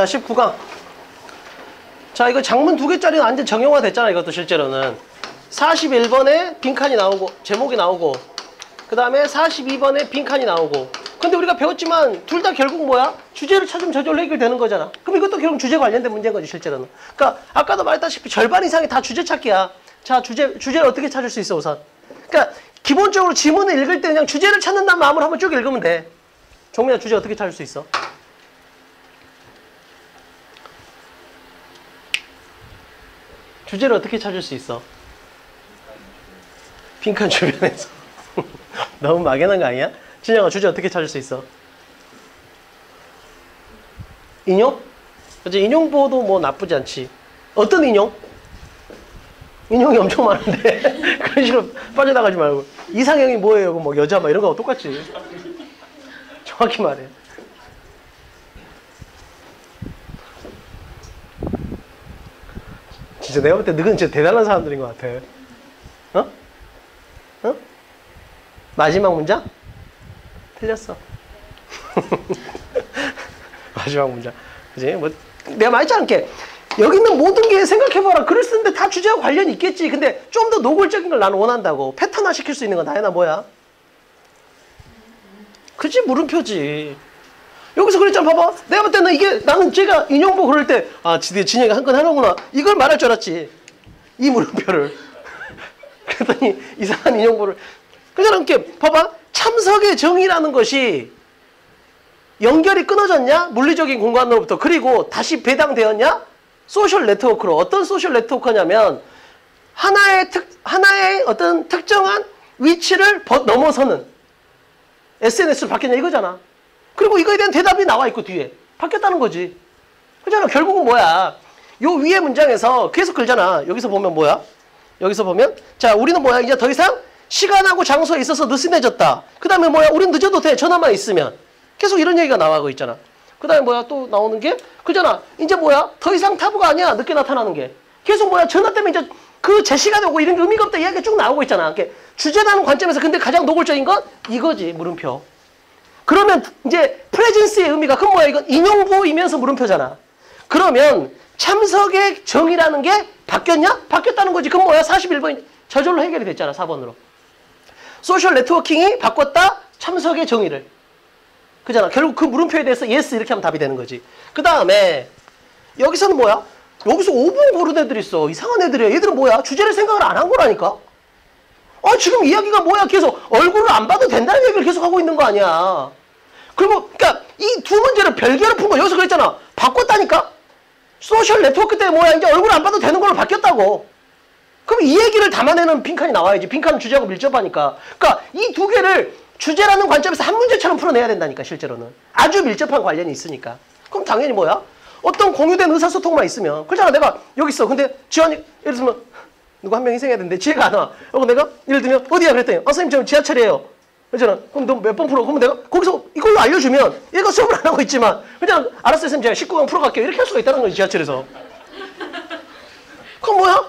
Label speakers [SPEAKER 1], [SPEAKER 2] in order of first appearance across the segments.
[SPEAKER 1] 자, 19강. 자, 이거 장문 두 개짜리는 완전 정형화 됐잖아, 이것도 실제로는. 41번에 빈칸이 나오고, 제목이 나오고, 그 다음에 42번에 빈칸이 나오고. 근데 우리가 배웠지만 둘 다 결국 뭐야? 주제를 찾으면 저절로 해결되는 거잖아. 그럼 이것도 결국 주제 관련된 문제인 거지, 실제로는. 그러니까 아까도 말했다시피 절반 이상이 다 주제 찾기야. 자, 주제, 주제를 어떻게 찾을 수 있어, 우선? 그러니까 기본적으로 지문을 읽을 때 그냥 주제를 찾는다는 마음으로 한번 쭉 읽으면 돼. 종민아, 주제 어떻게 찾을 수 있어? 주제를 어떻게 찾을 수 있어? 빈칸 주변에서. 너무 막연한 거 아니야? 진영아, 주제 어떻게 찾을 수 있어? 인용? 그치, 인용보도 뭐 나쁘지 않지. 어떤 인용? 인용이 엄청 많은데. 그런 식으로 빠져나가지 말고. 이상형이 뭐예요? 뭐 여자 막 이런 거하고 똑같지. 정확히 말해. 진짜 내가 볼 때 너는 진짜 대단한 사람들인 것 같아. 어? 어? 마지막 문장? 틀렸어. 마지막 문장. 그지? 뭐, 내가 말했지 않게. 여기 있는 모든 게 생각해봐라. 글을 쓰는데 다 주제와 관련이 있겠지. 근데 좀 더 노골적인 걸 나는 원한다고. 패턴화 시킬 수 있는 건 나야나 뭐야? 그지? 물음표지. 여기서 그랬잖아. 봐봐. 내가 볼 때는 이게 나는 제가 인용보 그럴 때, 아, 드디어 진영이 한 건 하는구나. 이걸 말할 줄 알았지. 이 물음표를. 그랬더니 이상한 인용보를. 그냥 이렇게 봐봐. 참석의 정의라는 것이 연결이 끊어졌냐? 물리적인 공간으로부터. 그리고 다시 배당되었냐? 소셜 네트워크로. 어떤 소셜 네트워크냐면 하나의 특, 하나의 어떤 특정한 위치를 벗, 넘어서는 SNS로 바뀌냐 이거잖아. 그리고 이거에 대한 대답이 나와 있고 뒤에. 바뀌었다는 거지. 그잖아. 결국은 뭐야. 요 위에 문장에서 계속 글잖아. 여기서 보면 뭐야? 여기서 보면 자 우리는 뭐야? 이제 더 이상 시간하고 장소에 있어서 느슨해졌다. 그 다음에 뭐야? 우린 늦어도 돼. 전화만 있으면. 계속 이런 얘기가 나와고 있잖아. 그 다음에 뭐야? 또 나오는 게 그잖아. 이제 뭐야? 더 이상 타부가 아니야. 늦게 나타나는 게. 계속 뭐야? 전화 때문에 이제 그 제 시간에 오고 이런 게 의미가 없다 이야기가 쭉 나오고 있잖아. 주제라는 관점에서 근데 가장 노골적인 건 이거지. 물음표. 그러면 이제 프레젠스의 의미가 그건 뭐야? 이건 인용보이면서 물음표잖아. 그러면 참석의 정의라는 게 바뀌었냐? 바뀌었다는 거지. 그건 뭐야? 41번 저절로 해결이 됐잖아. 4번으로. 소셜 네트워킹이 바꿨다 참석의 정의를. 그잖아. 결국 그 물음표에 대해서 yes 이렇게 하면 답이 되는 거지. 그 다음에 여기서는 뭐야? 여기서 5분 고른 애들 있어. 이상한 애들이야. 얘들은 뭐야? 주제를 생각을 안 한 거라니까? 어, 지금 이야기가 뭐야? 계속 얼굴을 안 봐도 된다는 얘기를 계속 하고 있는 거 아니야. 그리고, 그니까, 이 두 문제를 별개로 푼 거, 여기서 그랬잖아. 바꿨다니까? 소셜 네트워크 때 뭐야? 이제 얼굴 안 봐도 되는 걸로 바뀌었다고. 그럼 이 얘기를 담아내는 빈칸이 나와야지. 빈칸은 주제하고 밀접하니까. 그러니까 이 두 개를 주제라는 관점에서 한 문제처럼 풀어내야 된다니까, 실제로는. 아주 밀접한 관련이 있으니까. 그럼 당연히 뭐야? 어떤 공유된 의사소통만 있으면. 그렇잖아. 내가 여기 있어. 근데 지환이, 예를 들면, 누구 한 명 희생해야 되는데 지혜가 안 와. 그리고 내가 예를 들면, 어디야? 그랬더니, 아, 선생님, 저 지하철이에요. 그잖아. 그럼 너 몇 번 풀어? 그러면 내가 거기서 이걸로 알려주면 얘가 수업을 안 하고 있지만 그냥 알았어요, 선생님. 제가 19강 풀어갈게요. 이렇게 할 수가 있다는 거지, 지하철에서. 그럼 뭐야?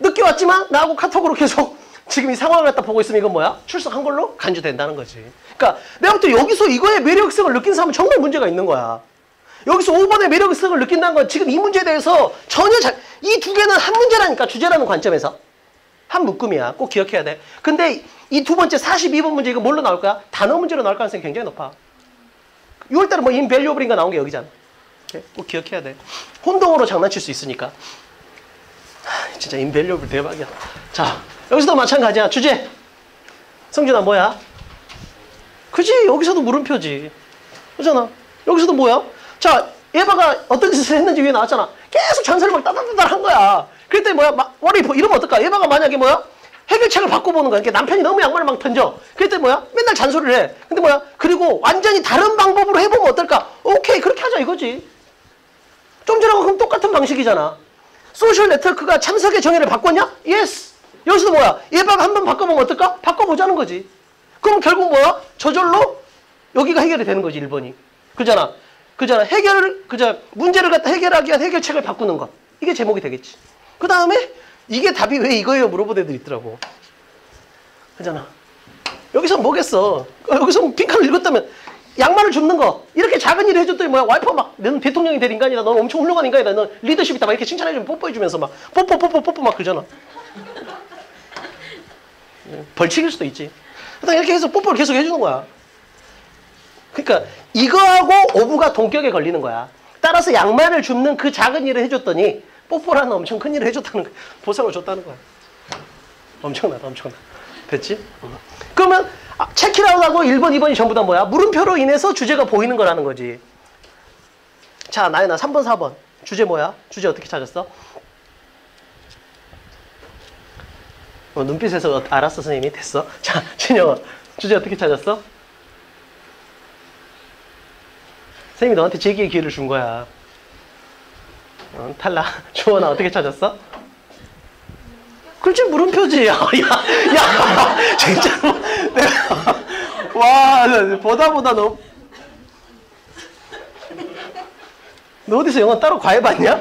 [SPEAKER 1] 늦게 왔지만 나하고 카톡으로 계속 지금 이 상황을 갖다 보고 있으면 이건 뭐야? 출석한 걸로 간주된다는 거지. 그러니까 내가 볼 때 여기서 이거의 매력성을 느낀 사람은 정말 문제가 있는 거야. 여기서 5번의 매력성을 느낀다는 건 지금 이 문제에 대해서 전혀 이두 개는 한 문제라니까 주제라는 관점에서. 한 묶음이야. 꼭 기억해야 돼. 근데 이 두 번째 42번 문제 이거 뭘로 나올 거야? 단어 문제로 나올 가능성이 굉장히 높아. 6월달에 뭐 인밸류어블인가 나온 게 여기잖아. 꼭 기억해야 돼. 혼동으로 장난칠 수 있으니까. 하, 진짜 인밸류어블 대박이야. 자, 여기서도 마찬가지야. 주제. 성준아 뭐야? 그지? 여기서도 물음표지. 그잖아. 여기서도 뭐야? 자, 에바가 어떤 짓을 했는지 위에 나왔잖아. 계속 잔소리 막 따다다다 한 거야. 그랬더니 뭐야? 막, 머리 이러면 어떨까? 에바가 만약에 뭐야? 해결책을 바꿔보는 거야. 남편이 너무 양말을 막 던져. 그랬더니 뭐야? 맨날 잔소리를 해. 근데 뭐야? 그리고 완전히 다른 방법으로 해보면 어떨까? 오케이, 그렇게 하자 이거지. 좀 전하고 그럼 똑같은 방식이잖아. 소셜 네트워크가 참석의 정의를 바꿨냐? 예스. 여기서도 뭐야? 에바가 한번 바꿔보면 어떨까? 바꿔보자는 거지. 그럼 결국 뭐야? 저절로 여기가 해결이 되는 거지, 1번이. 그잖아. 그잖아. 해결을, 그자 문제를 갖다 해결하기 위한 해결책을 바꾸는 것. 이게 제목이 되겠지. 그 다음에 이게 답이 왜 이거예요? 물어본 애들 있더라고. 그잖아. 여기서 뭐겠어? 여기서 빈칸을 읽었다면 양말을 줍는 거. 이렇게 작은 일을 해줬더니 뭐야? 와이프 막 너는 대통령이 될 인간이다. 너는 엄청 훌륭한 인간이다. 너 리더십 있다. 막 이렇게 칭찬해주면 뽀뽀해주면서 막 뽀뽀 뽀뽀 뽀뽀 막 그러잖아. 벌칙일 수도 있지. 일단 이렇게 해서 뽀뽀를 계속 해주는 거야. 그러니까 이거하고 오브가 동격에 걸리는 거야. 따라서 양말을 줍는 그 작은 일을 해줬더니 뽀뽀라는 엄청 큰 일을 해줬다는 거야 보상을 줬다는 거야 엄청나다 엄청나 됐지? 응. 그러면 아, 체키라웃하고 1번 2번이 전부 다 뭐야? 물음표로 인해서 주제가 보이는 거라는 거지 자 나연아 3번 4번 주제 뭐야? 주제 어떻게 찾았어? 어, 눈빛에서 어- 알았어 선생님이 됐어 자 진영아 주제 어떻게 찾았어? 선생님이 너한테 제기의 기회를 준 거야 어, 탈락. 주원아 어떻게 찾았어? 그렇지 물음표지. 야, 야, 야. 진짜로 내가 와 보다 보다 너. 너 어디서 영어 따로 과외 받냐?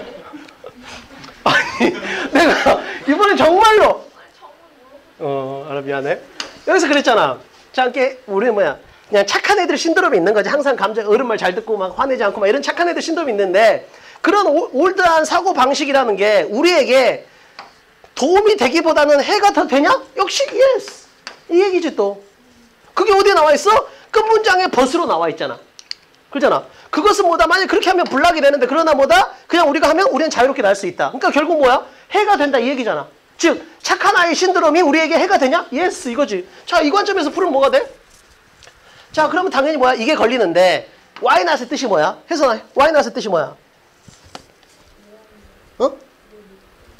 [SPEAKER 1] 아니 내가 이번에 정말로. 어 알아 미안해. 여기서 그랬잖아. 자 이렇게 우리 뭐야. 그냥 착한 애들 신드롬이 있는 거지. 항상 감정 어른 말 잘 듣고 막 화내지 않고 막 이런 착한 애들 신드롬이 있는데 그런 올- 올드한 사고 방식이라는 게 우리에게 도움이 되기보다는 해가 더 되냐? 역시 예스. 이 얘기지 또. 그게 어디에 나와 있어? 끝 문장에 벗으로 나와 있잖아. 그러잖아. 그것은 뭐다? 만약 그렇게 하면 불락이 되는데 그러나 뭐다? 그냥 우리가 하면 우리는 자유롭게 날 수 있다. 그러니까 결국 뭐야? 해가 된다 이 얘기잖아. 즉 착한 아이 신드롬이 우리에게 해가 되냐? 예스 이거지. 자 이 관점에서 풀으면 뭐가 돼? 자 그러면 당연히 뭐야? 이게 걸리는데 not의 뜻이 뭐야? 해서 not의 뜻이 뭐야? 어?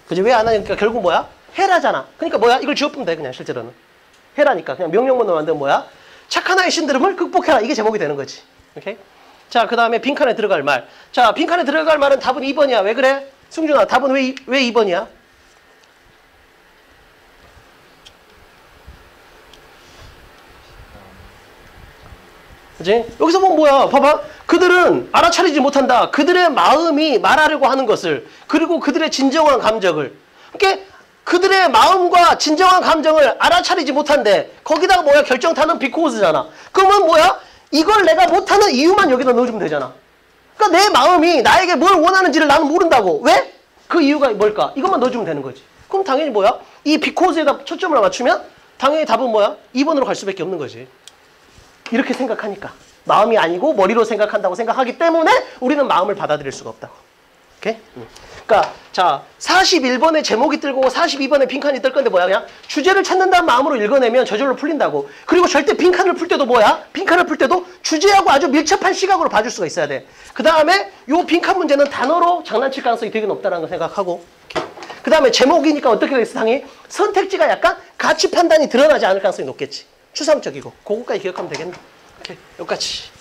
[SPEAKER 1] 그지 왜 안 하니까 결국 뭐야? 해라잖아. 그러니까 뭐야? 이걸 지워보면 돼 그냥 실제로는. 해라니까 그냥 명령문으로 만들면 뭐야? 착한 아이 신드롬을 극복해라. 이게 제목이 되는 거지. 오케이? 자, 그 다음에 빈칸에 들어갈 말. 자, 빈칸에 들어갈 말은 답은 2번이야. 왜 그래? 승준아, 답은 왜, 이- 왜 2번이야? 그지? 여기서 보면 뭐야? 봐봐. 그들은 알아차리지 못한다. 그들의 마음이 말하려고 하는 것을 그리고 그들의 진정한 감정을 그러니까 그들의 마음과 진정한 감정을 알아차리지 못한데 거기다가 뭐야? 결정타는 비코즈잖아. 그러면 뭐야? 이걸 내가 못하는 이유만 여기다 넣어주면 되잖아. 그러니까 내 마음이 나에게 뭘 원하는지를 나는 모른다고. 왜? 그 이유가 뭘까? 이것만 넣어주면 되는 거지. 그럼 당연히 뭐야? 이 비코즈에다 초점을 맞추면 당연히 답은 뭐야? 2번으로 갈 수밖에 없는 거지. 이렇게 생각하니까 마음이 아니고 머리로 생각한다고 생각하기 때문에 우리는 마음을 받아들일 수가 없다고. 오케이? 음. 그러니까 자 41번에 제목이 뜰고 42번에 빈칸이 뜰 건데 뭐야 그냥 주제를 찾는다는 마음으로 읽어내면 저절로 풀린다고. 그리고 절대 빈칸을 풀 때도 뭐야? 빈칸을 풀 때도 주제하고 아주 밀접한 시각으로 봐줄 수가 있어야 돼. 그 다음에 요 빈칸 문제는 단어로 장난칠 가능성이 되게 높다는 거 생각하고. 그 다음에 제목이니까 어떻게 되겠어 당연히 선택지가 약간 가치 판단이 드러나지 않을 가능성이 높겠지. 추상적이고 그거까지 기억하면 되겠네. 오케이 여기까지.